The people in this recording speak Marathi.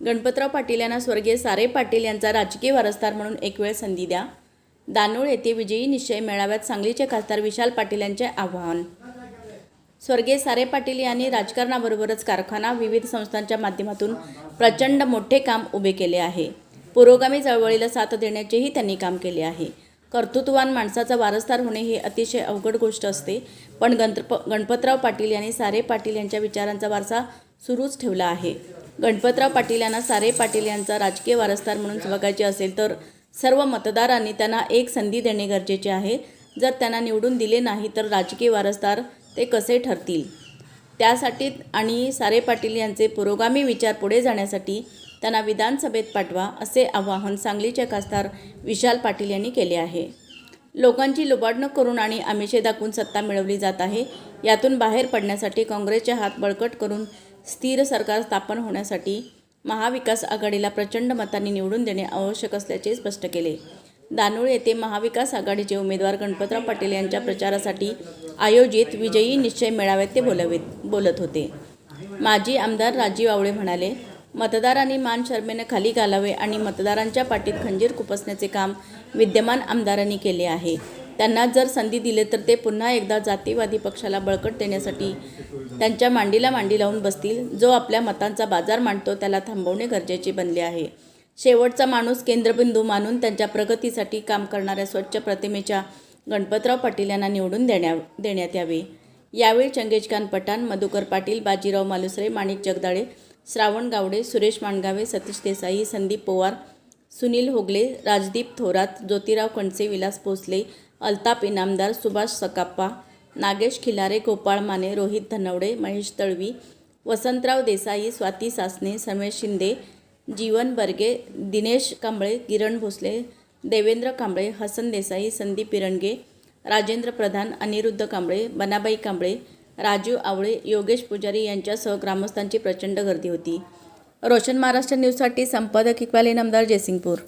गणपतराव पाटील यांना स्वर्गीय सारे पाटील यांचा राजकीय वारसदार म्हणून एक वेळ संधी द्या. दानोळ येथे विजयी निश्चय मेळाव्यात सांगलीचे खासदार विशाल पाटील यांचे आवाहन. स्वर्गीय सारे पाटील यांनी राजकारणाबरोबरच कारखाना विविध संस्थांच्या माध्यमातून प्रचंड मोठे काम उभे केले आहे. पुरोगामी चळवळीला साथ देण्याचेही त्यांनी काम केले आहे. कर्तृत्ववान माणसाचा वारसदार होणे ही अतिशय अवघड गोष्ट असते पण गणप गणपतराव पाटील यांनी सारे पाटील यांच्या विचारांचा वारसा सुरूच ठेवला आहे. गणपतराव पाटील यांना सारे पाटील यांचा राजकीय वारसदार म्हणून बघायचे असेल तर सर्व मतदारांनी त्यांना एक संधी देणे गरजेचे आहे. जर त्यांना निवडून दिले नाही तर राजकीय वारसदार ते कसे ठरतील? त्यासाठी आणि सारे पाटील यांचे पुरोगामी विचार पुढे जाण्यासाठी त्यांना विधानसभेत पाठवा असे आवाहन सांगलीचे खासदार विशाल पाटील यांनी केले आहे. लोकांची लुबाडणूक करून आणि आमिषे दाखवून सत्ता मिळवली जात आहे. यातून बाहेर पडण्यासाठी काँग्रेसचे हात बळकट करून स्थिर सरकार स्थापन होण्यासाठी महाविकास आघाडीला प्रचंड मतांनी निवडून देणे आवश्यक असल्याचे स्पष्ट केले. दानोळ येथे महाविकास आघाडीचे उमेदवार गणपतराव पाटील यांच्या प्रचारासाठी आयोजित विजयी निश्चय मेळाव्यात ते बोलवित बोलत होते. माजी आमदार राजीव आवळे म्हणाले मतदारांनी मान शर्मेनं खाली घालावे आणि मतदारांच्या पाठीत खंजीर खुपसण्याचे काम विद्यमान आमदारांनी केले आहे. त्यांना जर संधी दिले तर ते पुन्हा एकदा जातीवादी पक्षाला बळकट देण्यासाठी त्यांच्या मांडीला मांडी लावून बसतील. जो आपल्या मतांचा बाजार मांडतो त्याला थांबवणे गरजेचे बनले आहे. शेवटचा माणूस केंद्रबिंदू मानून त्यांच्या प्रगतीसाठी काम करणाऱ्या स्वच्छ प्रतिमेच्या गणपतराव पाटील यांना निवडून देण्या देण्यात यावे. यावेळी चंगेजखान पठाण मधुकर पाटील बाजीराव मालुसरे माणिक जगदाळे श्रावण गावडे सुरेश माणगावे सतीश देसाई संदीप पवार सुनील होगले राजदीप थोरात ज्योतिराव कणसे विलास भोसले अल्ताप इनामदार सुभाष सकाप्पा नागेश खिलारे गोपाळ माने रोहित धनवडे महेश तळवी वसंतराव देसाई स्वाती सासने समेश शिंदे जीवन बर्गे दिनेश कांबळे किरण भोसले देवेंद्र कांबळे हसन देसाई संदीप इरणगे राजेंद्र प्रधान अनिरुद्ध कांबळे बनाबाई कांबळे राजू आवळे योगेश पुजारी यांच्यासह ग्रामस्थांची प्रचंड गर्दी होती. रोशन महाराष्ट्र न्यूजसाठी संपादक इक्बाल इनामदार जयसिंगपूर.